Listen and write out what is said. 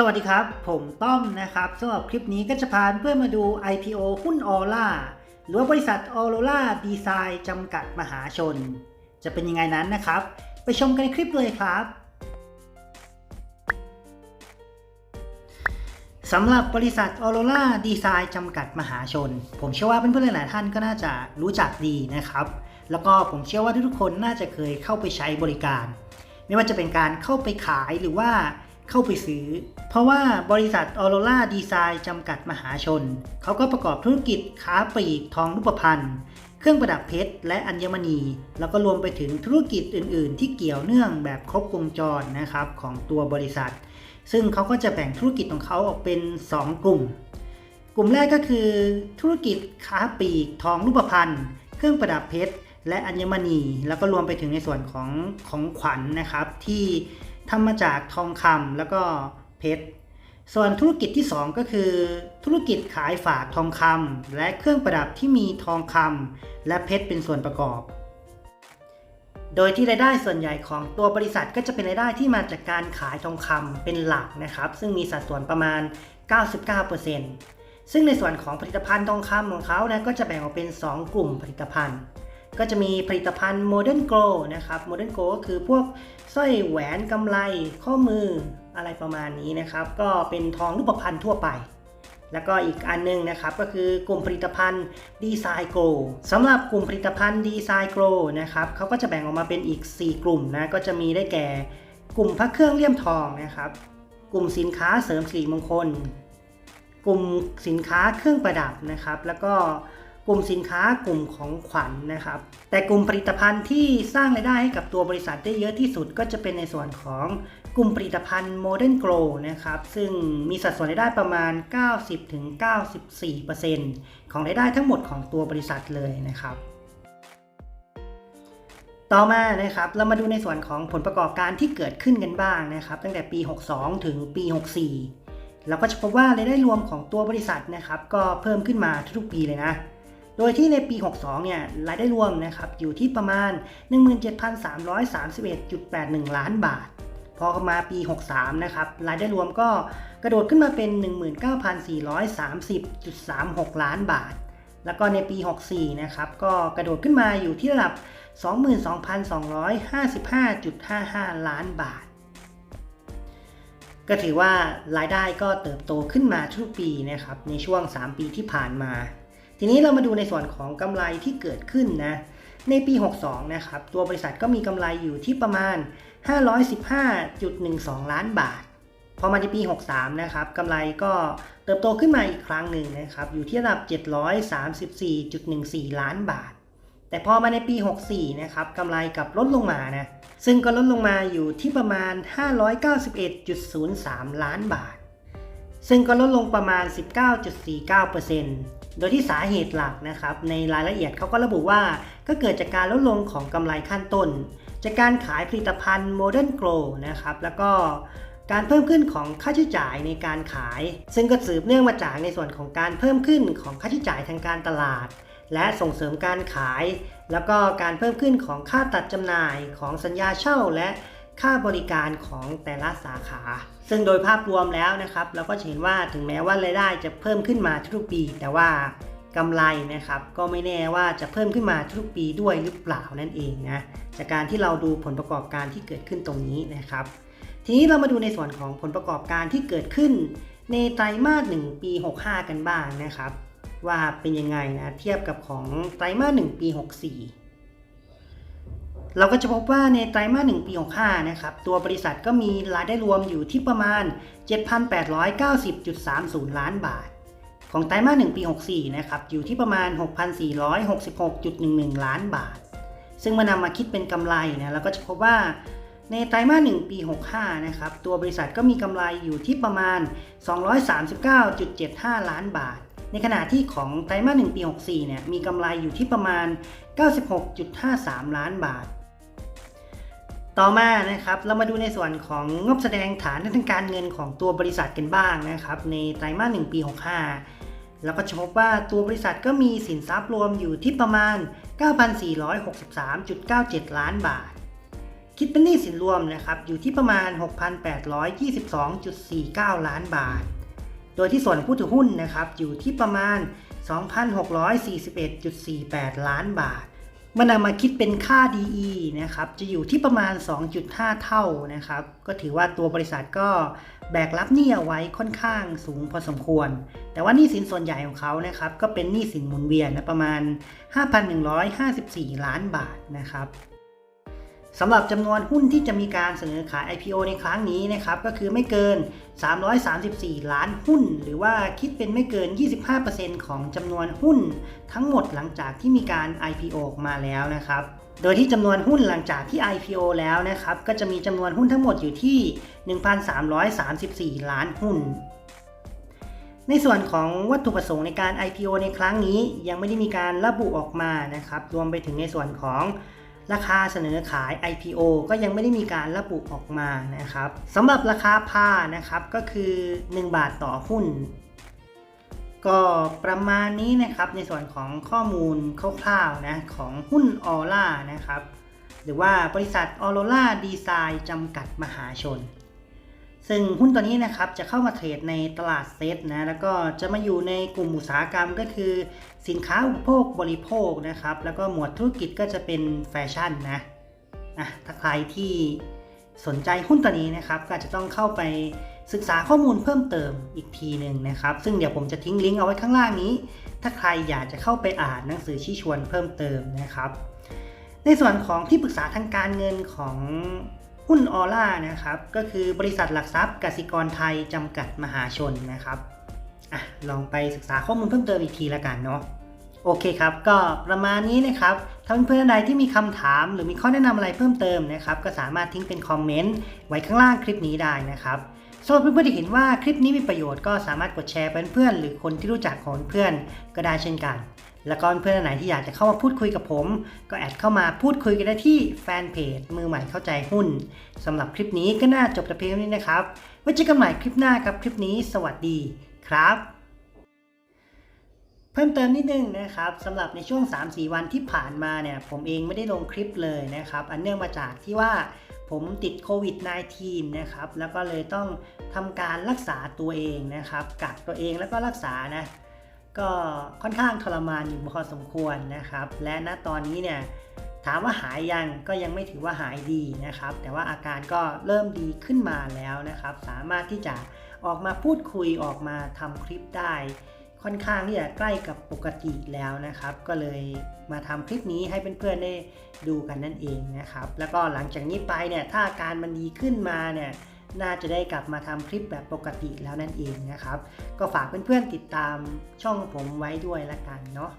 สวัสดีครับ ผมต้อมนะครับสำหรับคลิปนี้ก็จะพาเพื่อนมาดู IPO หุ้นออร่าหรือว่าบริษัทออโรล่าดีไซน์จำกัดมหาชน จะเป็นยังไงนั้นนะครับ ไปชมกันในคลิปเลยครับสำหรับบริษัทออโรล่าดีไซน์จำกัดมหาชน ผมเชื่อว่าเพื่อนๆหลายๆท่านก็น่าจะรู้จักดีนะครับ แล้วก็ผมเชื่อว่าทุกๆคนน่าจะเคยเข้าไปใช้บริการ ไม่ว่าจะเป็นการเข้าไปขายหรือว่าเข้าไปซื้อ เพราะว่าบริษัทออโรล่าดีไซน์จำกัดมหาชน เขาก็ประกอบธุรกิจค้าปลีกทองรูปพรรณเครื่องประดับเพชรและอัญมณี แล้วก็รวมไปถึงธุรกิจอื่น ๆ ที่เกี่ยวเนื่องแบบครบวงจรนะครับของตัวบริษัท ซึ่งเขาก็จะแบ่งธุรกิจของเขาออกเป็น 2 กลุ่ม กลุ่มแรกก็คือธุรกิจค้าปลีกทองรูปพรรณเครื่องประดับเพชรและอัญมณี แล้วก็รวมไปถึงในส่วนของของขวัญนนะครับที่ทำมาจากทองคำแล้วก็ เพชร ส่วนธุรกิจที่ 2 ก็คือ ธุรกิจขายฝากทองคำและเครื่องประดับที่มีทองคำและเพชรเป็นส่วนประกอบ โดยที่รายได้ส่วนใหญ่ของตัวบริษัทก็จะเป็นรายได้ที่มาจากการขายทองคำเป็นหลักนะครับ ซึ่งมีสัดส่วนประมาณ 99%ซึ่งในส่วนของผลิตภัณฑ์ทองคำของเขานะก็จะแบ่งออกเป็น 2 กลุ่มผลิตภัณฑ์ก็จะมีผลิตภัณฑ์ Modern Glow นะครับ Modern Glow ก็คือพวกสร้อยแหวนกำไล ข้อมือ อะไรประมาณนี้นะครับ ก็เป็นทองรูปพรรณทั่วไป แล้วก็อีกอันนึงนะครับก็คือกลุ่มผลิตภัณฑ์ดีไซน์โกลสำหรับกลุ่มผลิตภัณฑ์ดีไซน์โกลนะครับเขาก็จะแบ่งออกมาเป็นอีก 4 กลุ่มนะก็จะมีได้แก่กลุ่มพระเครื่องเลี่ยมทองนะครับ กลุ่มสินค้าเสริมสิริมงคล กลุ่มสินค้าเครื่องประดับนะครับ แล้วก็กลุ่มสินค้ากลุ่มของขวัญนนะครับ แต่กลุ่มผลิตภัณฑ์ที่สร้างรายได้ให้กับตัวบริษัทได้เยอะที่สุดก็จะเป็นในส่วนของ กลุ่มผลิตภัณฑ์ Modern Glow นะครับ ซึ่งมีสัดส่วนรายได้ประมาณ 90-94%ของรายได้ทั้งหมดของตัวบริษัทเลยนะครับ ต่อมานะครับเรามาดูในส่วนของผลประกอบการที่เกิดขึ้นกันบ้างนะครับ ตั้งแต่ปี 62 ถึงปี 64 เราก็จะพบว่ารายได้รวมของตัวบริษัทนะครับ ก็เพิ่มขึ้นมาทุกๆปีเลยนะโดยที่ในปี 62 เนี่ย รายได้รวมนะครับ อยู่ที่ประมาณ 17,331.81 ล้านบาท พอมาปี 63 นะครับ รายได้รวมก็กระโดดขึ้นมาเป็น 19,430.36 ล้านบาท แล้วก็ในปี 64 นะครับ ก็กระโดดขึ้นมาอยู่ที่ระดับ 22,255.55 ล้านบาท ก็ถือว่ารายได้ก็เติบโตขึ้นมาทุกปีนะครับ ในช่วง 3 ปีที่ผ่านมา ทีนี้เรามาดูในส่วนของกำไรที่เกิดขึ้นนะ ในปี 62 นะครับ ตัวบริษัทก็มีกำไรอยู่ที่ประมาณ515.12 ล้านบาท พอมาในปี 63 นะครับกำไรก็เติบโตขึ้นมาอีกครั้งหนึ่งนะครับ อยู่ที่ระดับ 734.14 ล้านบาท แต่พอมาในปี 64 นะครับกำไรกลับลดลงมานะ ซึ่งก็ลดลงมาอยู่ที่ประมาณ 591.03 ล้านบาท ซึ่งก็ลดลงประมาณ 19.49%โดยที่สาเหตุหลักนะครับในรายละเอียดเขาก็ระบุว่าก็เกิดจากการลดลงของกำไรขั้นต้น จากการขายผลิตภัณฑ์ Modern Glow นะครับแล้วก็การเพิ่มขึ้นของค่าใช้จ่ายในการขาย ซึ่งก็สืบเนื่องมาจากในส่วนของการเพิ่มขึ้นของค่าใช้จ่ายทางการตลาด และส่งเสริมการขาย แล้วก็การเพิ่มขึ้นของค่าตัดจำหน่ายของสัญญาเช่าและค่าบริการของแต่ละสาขา ซึ่งโดยภาพรวมแล้วนะครับ เราก็เห็นว่าถึงแม้ว่ารายได้จะเพิ่มขึ้นมาทุกปี แต่ว่า กำไรนะครับก็ไม่แน่ว่าจะเพิ่มขึ้นมาทุกปีด้วยหรือเปล่านั่นเองนะจากการที่เราดูผลประกอบการที่เกิดขึ้นตรงนี้นะครับ ทีนี้เรามาดูในส่วนของผลประกอบการที่เกิดขึ้น ในไตรมาส1ปี 65 กันบ้างนะครับ ว่าเป็นยังไงนะเทียบกับของไตรมาส1ปี 64 เราก็จะพบว่าในไตรมาส1ปี 65 นะครับตัวบริษัทก็มีรายได้รวมอยู่ที่ประมาณ 7,890.30 ล้านบาท ของไตรมาส1ปี 64 นะครับ อยู่ที่ประมาณ 6,466.11 ล้านบาท ซึ่งมานำมาคิดเป็นกำไรนะเราก็จะพบว่าในไตรมาส1ปี 65 นะครับ ตัวบริษัทก็มีกำไรอยู่ที่ประมาณ 239.75 ล้านบาท ในขณะที่ของไตรมาส1ปี 64 เนี่ย มีกำไรอยู่ที่ประมาณ 96.53 ล้านบาท ต่อมานะครับเรามาดูในส่วนของงบแสดงฐานทางการเงินของตัวบริษัทกันบ้างนะครับในไตรมาส1ปี 65 แล้วก็จะพบว่าตัวบริษัทก็มีสินทรัพย์รวมอยู่ที่ประมาณ 9,463.97 ล้านบาท คิดเป็นหนี้สินรวมนะครับอยู่ที่ประมาณ 6,822.49 ล้านบาท โดยที่ส่วนผู้ถือหุ้นนะครับอยู่ที่ประมาณ 2,641.48 ล้านบาท เมื่อนำมาคิดเป็นค่า DE นะครับจะอยู่ที่ประมาณ 2.5 เท่านะครับ ก็ถือว่าตัวบริษัทก็แบกรับหนี้เอาไว้ค่อนข้างสูงพอสมควร แต่ว่าหนี้สินส่วนใหญ่ของเขานะครับก็เป็นหนี้สินหมุนเวียนนะประมาณ 5,154 ล้านบาทนะครับ สำหรับจำนวนหุ้นที่จะมีการเสนอขาย IPO ในครั้งนี้นะครับก็คือไม่เกิน 334 ล้านหุ้น หรือว่าคิดเป็นไม่เกิน 25%ของจำนวนหุ้น ทั้งหมดหลังจากที่มีการ IPO ออกมาแล้วนะครับ โดยที่จำนวนหุ้นหลังจากที่ IPO แล้วนะครับก็จะมีจำนวนหุ้นทั้งหมดอยู่ที่ 1,334 ล้านหุ้นในส่วนของวัตถุประสงค์ในการ IPO ในครั้งนี้ยังไม่ได้มีการระบุออกมานะครับ รวมไปถึงในส่วนของ ราคาเสนอขาย IPO ก็ยังไม่ได้มีการระบุออกมานะครับสำหรับราคาพานะครับก็คือ 1 บาทต่อหุ้น ก็ประมาณนี้นะครับในส่วนของข้อมูลคร่าวๆนะของหุ้นออร่านะครับ หรือว่าบริษัทออโรล่าดีไซน์จำกัดมหาชน ซึ่งหุ้นตัวนี้นะครับจะเข้ามาเทรดในตลาดเซตนะแล้วก็จะมาอยู่ในกลุ่มอุตสาหกรรมก็คือ สินค้าอุปโภคบริโภคนะครับ แล้วก็หมวดธุรกิจก็จะเป็นแฟชั่นนะอะถ้าใครที่สนใจหุ้นตัวนี้นะครับก็จจะต้องเข้าไปศึกษาข้อมูลเพิ่มเติมอีกทีหนึ่งนะครับ ซึ่งเดี๋ยวผมจะทิ้งลิงก์เอาไว้ข้างล่างนี้ ถ้าใครอยากจะเข้าไปอ่านหนังสือชี้ชวนเพิ่มเติมนะครับ ในส่วนของที่ปรึกษาทางการเงินของ หุ้นออร่านะครับก็คือบริษัทหลักทรัพย์กสิกรไทยจำกัดมหาชนนะครับอะลองไปศึกษาข้อมูลเพิ่มเติมอีกทีละกันเนาะโอเคครับ ก็ประมาณนี้นะครับ ถ้าเพื่อนๆใดที่มีคำถามหรือมีข้อแนะนำอะไรเพิ่มเติมนะครับ ก็สามารถทิ้งเป็นคอมเมนต์ไว้ข้างล่างคลิปนี้ได้นะครับสำหรับเพื่อนๆที่เห็นว่าคลิปนี้มีประโยชน์ก็สามารถกดแชร์เพื่อนหรือคนที่รู้จักของเพื่อนก็ได้เช่นกัน แล้วก็เพื่อนไหนที่อยากจะเข้ามาพูดคุยกับผม ก็แอดเข้ามาพูดคุยกันได้ที่แฟนเพจมือใหม่เข้าใจหุ้นสำหรับคลิปนี้ก็น่าจบแต่เพียงนี้นะครับไว้เจอกันใหม่คลิปหน้าครับคลิปนี้ สวัสดีครับ เพิ่มเติมนิดนึงนะครับสำหรับในช่วง 3-4 วันที่ผ่านมาเนี่ยผมเองไม่ได้ลงคลิปเลยนะครับ อันเนื่องมาจากที่ว่าผมติดโควิด -19 นะครับ แล้วก็เลยต้องทำการรักษาตัวเองนะครับ กักตัวเองแล้วก็รักษานะ ก็ค่อนข้างทรมานอยู่พอสมควรนะครับ และณตอนนี้เนี่ยถามว่าหายยังก็ยังไม่ถือว่าหายดีนะครับ แต่ว่าอาการก็เริ่มดีขึ้นมาแล้วนะครับ สามารถที่จะออกมาพูดคุยออกมาทำคลิปได้ ค่อนข้างที่จะใกล้กับปกติแล้วนะครับ ก็เลยมาทำคลิปนี้ให้เพื่อนๆได้ดูกันนั่นเองนะครับ แล้วก็หลังจากนี้ไปเนี่ยถ้าอาการมันดีขึ้นมาเนี่ย น่าจะได้กลับมาทำคลิปแบบปกติแล้วนั่นเองนะครับ ก็ฝากเพื่อนๆติดตามช่องผมไว้ด้วยละกันเนาะ